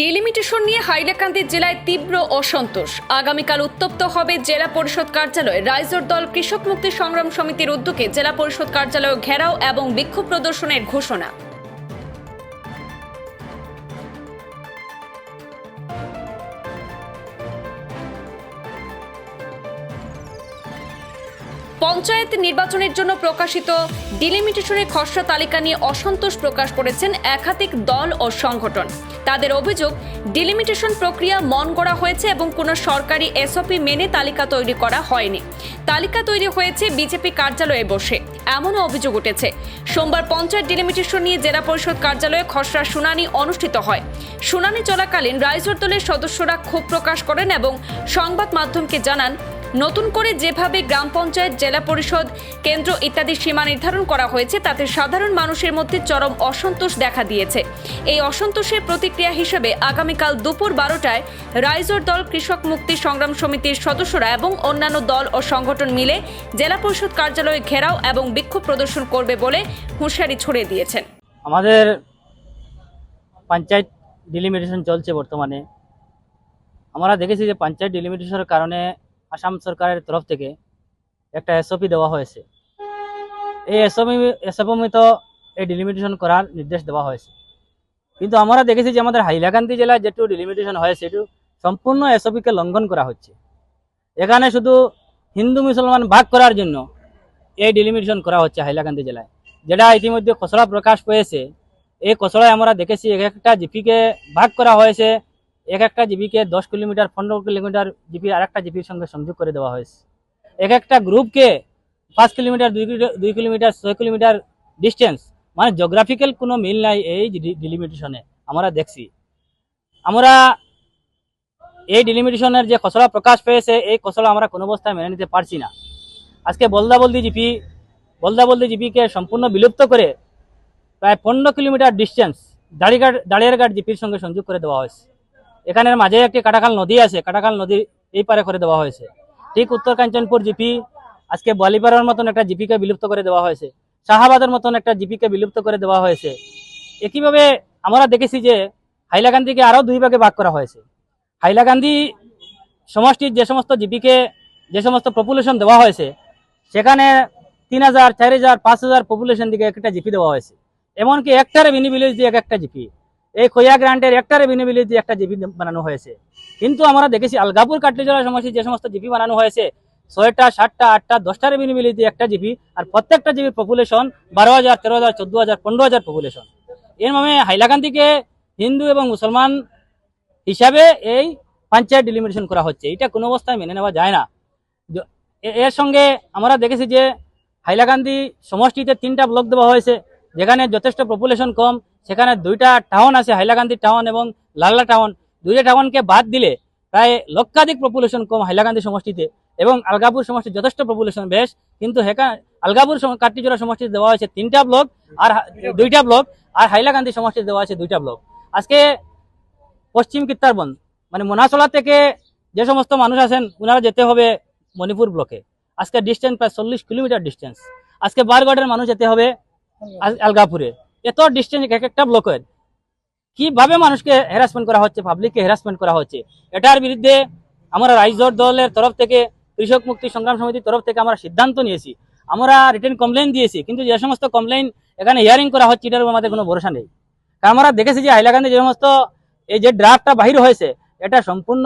Delimitation নিয়ে হাইলাকান্দি জেলায় তীব্র অসন্তোষ। আগামীকাল উত্তপ্ত হবে জেলা পরিষদ কার্যালয়। রাইজোর দল কৃষক মুক্তি সংগ্রাম সমিতির উদ্যোগে জেলা পরিষদ কার্যালয় ঘেরাও এবং বিক্ষোভ প্রদর্শনের ঘোষণা। পঞ্চায়েত নির্বাচনের জন্য প্রকাশিত ডিলিমিটেশনের খসড়া তালিকা নিয়ে অসন্তোষ প্রকাশ করেছেন একাধিক দল ও সংগঠন। তাদের অভিযোগ, ডিলিমিটেশন প্রক্রিয়া মন করা হয়েছে এবং কোনো সরকারি এসওপি মেনে তালিকা তৈরি করা হয়নি। তালিকা তৈরি হয়েছে বিজেপি কার্যালয়ে বসে। এমনও অভিযোগ উঠেছে। সোমবার পঞ্চায়েত ডিলিমিটেশন নিয়ে জেলা পরিষদ কার্যালয়ে খসড়া শুনানি অনুষ্ঠিত হয়। শুনানি চলাকালীন রাইজর দলের সদস্যরা ক্ষোভ প্রকাশ করেন এবং সংবাদ মাধ্যমকে জানান নতুন করে যেভাবে গ্রাম পঞ্চায়েত, জেলা পরিষদ, কেন্দ্র ইত্যাদি সীমা নির্ধারণ করা হয়েছে, তাতে সাধারণ মানুষের মধ্যে চরম অসন্তোষ দেখা দিয়েছে। এই অসন্তোষের প্রতিক্রিয়া হিসেবে আগামীকাল দুপুর বারোটায় রাইজর দল কৃষক মুক্তি সংগ্রাম সমিতির সদস্যরা এবং অন্যান্য দল ও সংগঠন মিলে জেলা পরিষদ কার্যালয়ে ঘেরাও এবং বিক্ষোভ প্রদর্শন করবে বলে হুঁশিয়ারি ছড়িয়ে দিয়েছেন। আমাদের পঞ্চায়েত ডিলিমিটেশন চলছে বর্তমানে। আমরা দেখেছি যে পঞ্চায়েত ডিলিমিটেশনের কারণে আসাম সরকারের তরফ থেকে একটা এসওপি দেওয়া হয়েছে। এই এসওপি এসওপি তো এই ডিলিমিটেশন করার নির্দেশ দেওয়া হয়েছে। কিন্তু আমরা দেখেছি যে আমাদের হাইলাকান্দি জেলায় যেটু ডিলিমিটেশন হয়েছে, সেটু সম্পূর্ণ এসওপিকে লঙ্ঘন করা হচ্ছে। এখানে শুধু হিন্দু মুসলমান ভাগ করার জন্য এই ডিলিমিটেশন করা হচ্ছে হাইলাকান্দি জেলায়। যেটা ইতিমধ্যে খসড়া প্রকাশ পেয়েছে। এই খসড়ায় আমরা দেখেছি এক একটা জিপিকে ভাগ করা হয়েছে। এক একটা জিপিকে দশ কিলোমিটার, পনেরো কিলোমিটার জিপি আর একটা জিপির সঙ্গে সংযোগ করে দেওয়া হয়েছে। এক একটা গ্রুপকে পাঁচ কিলোমিটার, দুই দুই কিলোমিটার, ছয় কিলোমিটার ডিস্টেন্স মানে জিওগ্রাফিক্যাল কোনো মিল নাই এই ডিলিমিটেশনে আমরা দেখছি। আমরা এই ডিলিমিটেশনের যে খসড়া প্রকাশ পেয়েছে, এই খসড়া আমরা কোনো অবস্থায় মেনে নিতে পারছি না। আজকে বলদাবলদি জিপি বলদাবলদি জিপিকে সম্পূর্ণ বিলুপ্ত করে প্রায় পনেরো কিলোমিটার ডিস্টেন্স দাড়িঘাট দাঁড়িয়ারঘাট জিপির সঙ্গে সংযোগ করে দেওয়া হয়েছে। এখানের মাঝে একটি কাটাখাল নদী আছে, কাটাখাল নদীর এই পারে করে দেওয়া হয়েছে। ঠিক উত্তর কাঞ্চনপুর জিপি, আজকে বলিপাড়ার মতন একটা জিপিকে বিলুপ্ত করে দেওয়া হয়েছে। শাহাবাদের মতন একটা জিপিকে বিলুপ্ত করে দেওয়া হয়েছে। একইভাবে আমরা দেখেছি যে হাইলাকান্দিকে আরও দুই ভাগে ভাগ করা হয়েছে। হাইলাকান্দি সমষ্টির যে সমস্ত জিপিকে, যে সমস্ত পপুলেশন দেওয়া হয়েছে, সেখানে তিন হাজার, চার হাজার, পাঁচ হাজার পপুলেশন দিকে একটা জিপি দেওয়া হয়েছে। এমনকি একটা রেভিনিউ ভিলেজ দিয়ে এক একটা জিপি। এই খৈয়া গ্রান্টের একটা ভিলেজ দিয়ে একটা জিপি বানানো হয়েছে। কিন্তু আমরা দেখেছি আলগাপুর কাটলিজলা সমষ্টি যে সমস্ত জিপি বানানো হয়েছে, ছয়টা, সাতটা, আটটা দশটা রেভিনিউ ভিলেজ দিয়ে একটা জিপি আর প্রত্যেকটা জিপির পপুলেশন বারো হাজার, তেরো হাজার, চোদ্দ হাজার, পনেরো হাজার পপুলেশন এর মানে হাইলাকান্দিকে হিন্দু এবং মুসলমান হিসাবে এই পঞ্চায়েত ডিলিমিটেশন করা হচ্ছে। এটা কোনো অবস্থায় মেনে নেওয়া যায় না। এর সঙ্গে আমরা দেখেছি যে হাইলাকান্দি সমষ্টিতে তিনটা ব্লক দেওয়া হয়েছে, যেখানে যথেষ্ট পপুলেশন কম সেখানে দুইটা টাউন আছে, হাইলাকান্দি টাউন এবং লাল্লা টাউন দুইটা টাউনকে বাদ দিলে প্রায় লক্ষাধিক পপুলেশন কম হাইলাকান্দি সমষ্টিতে এবং আলগাপুর সমষ্টির যথেষ্ট পপুলেশন বেশ। কিন্তু সেখানে আলগাপুর কাট্টিজোড়া সমষ্টিতে দেওয়া হয়েছে তিনটা ব্লক আর দুইটা ব্লক আর হাইলাকান্দি সমষ্টিতে দেওয়া আছে দুইটা ব্লক আজকে পশ্চিম কিত্তারবন মানে মোনাসলা থেকে যে সমস্ত মানুষ আছেন ওনারা যেতে হবে মণিপুর ব্লকে আজকে ডিস্টেন্স প্রায় চল্লিশ কিলোমিটার ডিস্টেন্স আজকে বারগড়ের মানুষ যেতে হবে আল- আলগাপুরে এত ডিস্টেন্স এক একটা ব্লকের কীভাবে মানুষকে হ্যারাসমেন্ট করা হচ্ছে পাবলিককে হ্যারাসমেন্ট করা হচ্ছে? এটার বিরুদ্ধে আমরা রাইজর দলের তরফ থেকে, কৃষক মুক্তি সংগ্রাম সমিতির তরফ থেকে আমরা সিদ্ধান্ত নিয়েছি। আমরা রিটার্ন কমপ্লেন দিয়েছি, কিন্তু যে সমস্ত কমপ্লেন এখানে হিয়ারিং করা হচ্ছে, এটার আমাদের কোনো ভরসা নেই। কারণ আমরা দেখেছি যে হাইলাকান্দি যে সমস্ত এই যে ড্রাফটটা বাহির হয়েছে, এটা সম্পূর্ণ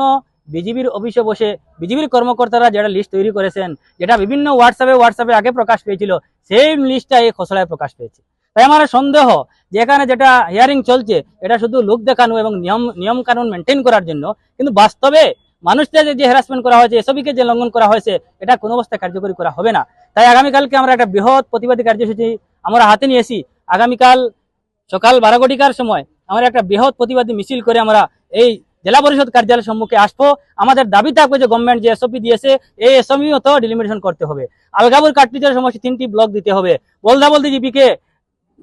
বিজিবির অফিসে বসে, বিজিবির কর্মকর্তারা যেটা লিস্ট তৈরি করেছেন, যেটা বিভিন্ন হোয়াটসঅ্যাপে হোয়াটসঅ্যাপে আগে প্রকাশ পেয়েছিল সেই লিস্টটা এই খসড়ায় প্রকাশ পেয়েছে। তাই আমার সন্দেহ যে এখানে যেটা হিয়ারিং চলছে, এটা শুধু লোক দেখানো এবং নিয়ম নিয়ম কানুন মেনটেন করার জন্য। কিন্তু বাস্তবে মানুষদের যে হ্যারাসমেন্ট করা হয়েছে এসবিকে যে লঙ্ঘন করা হয়েছে, এটা কোনো অবস্থায় কার্যকরী করা হবে না। তাই আগামীকালকে আমরা একটা বৃহৎ প্রতিবাদী কার্যসূচি আমরা হাতে নিয়েছি আগামীকাল সকাল বারো ঘটিকার সময় আমরা একটা বৃহৎ প্রতিবাদী মিছিল করে আমরা এই জেলা পরিষদ কার্যালয়ের সম্মুখে আসব। আমাদের দাবি থাকবে যে গভর্নমেন্ট যে এসওপি দিয়েছে, এই এসওপি তো ডিলিমিটেশন করতে হবে। আলগাপুর কাটপিচের সমস্ত তিনটি ব্লক দিতে হবে। বলদা বলদি জিপিকে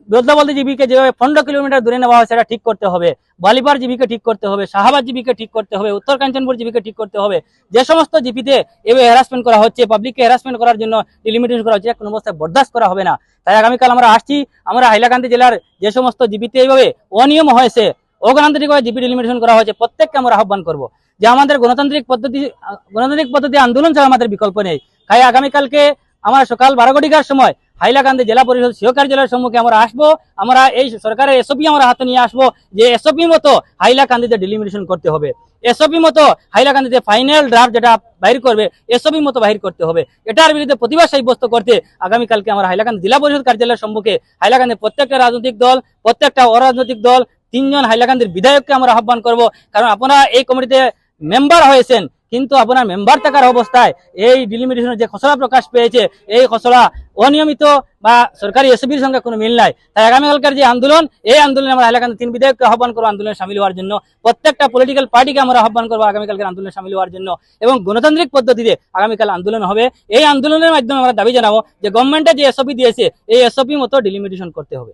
বলদা বলদি জিপিকে যেভাবে পনেরো কিলোমিটার দূরে নেওয়া হয়, সেটা ঠিক করতে হবে। বালিপার জিপিকে ঠিক করতে হবে। শাহাবাদ জিপিকে ঠিক করতে হবে। উত্তর কাঞ্চনপুর জিপিকে ঠিক করতে হবে। যে সমস্ত জিপিতে এভাবে হ্যারাসমেন্ট করা হচ্ছে পাবলিককে হ্যারাসমেন্ট করার জন্য ডিলিমিটেশন করা হচ্ছে কোনো অবস্থায় বরদাস্ত করা হবে না। তাই আগামীকাল আমরা আসছি, আমরা হাইলাকান্দি জেলার যে সমস্ত জিপিতে এইভাবে অনিয়ম হয়েছে অগণতান্ত্রিকভাবে জিপি ডিলিমিটেশন করা হয়েছে, প্রত্যেককে আমরা আহ্বান করব যে আমাদের গণতান্ত্রিক পদ্ধতি গণতান্ত্রিক পদ্ধতি আন্দোলন ছাড়া আমাদের বিকল্প নেই। তাই আগামীকালকে আমরা সকাল বারো ঘটিকার সময় হাইলাকান্দি জেলা পরিষদ সিও কার্যালয়ের সম্মুখে আমরা আসব। আমরা এই সরকারের এসওপি আমরা হাতে নিয়ে আসব যে এসওপি মতো হাইলাকান্দিতে ডিলিমিটেশন করতে হবে। এসওপি মতো হাইলাকান্দিতে ফাইনাল ড্রাফট যেটা বাইর করবে এসওপি মতো বাহির করতে হবে। এটার বিরুদ্ধে প্রতিবাদ সাব্যস্ত করতে আগামীকালকে আমরা হাইলাকান্দি জেলা পরিষদ কার্যালয়ের সম্মুখে হাইলাকান্দির প্রত্যেকটা রাজনৈতিক দল, প্রত্যেকটা অরাজনৈতিক দল, তিনজন হাইলাকান্দির বিধায়ককে আমরা আহ্বান করব। কারণ আপনারা এই কমিটিতে মেম্বার হয়েছেন কিন্তু আপনার মেম্বার থাকার অবস্থায় এই ডিলিমিটেশনের যে খসড়া প্রকাশ পেয়েছে, এই খসড়া অনিয়মিত বা সরকারি এসবির সঙ্গে কোনো মিল নাই। তাই আগামীকালকার যে আন্দোলন, এই আন্দোলনে আমরা এলাকার তিন বিধায়ককে আহ্বান করব, আন্দোলনে সামিল হওয়ার জন্য। প্রত্যেকটা পলিটিক্যাল পার্টিকে আমরা আহ্বান করব আগামীকালকের আন্দোলনে সামিল হওয়ার জন্য। এবং গণতান্ত্রিক পদ্ধতিতে আগামীকাল আন্দোলন হবে। এই আন্দোলনের মাধ্যমে আমরা দাবি জানাব যে গভর্নমেন্টে যে এসওপি দিয়েছে, এই এসওপি মতো ডিলিমিটেশন করতে হবে।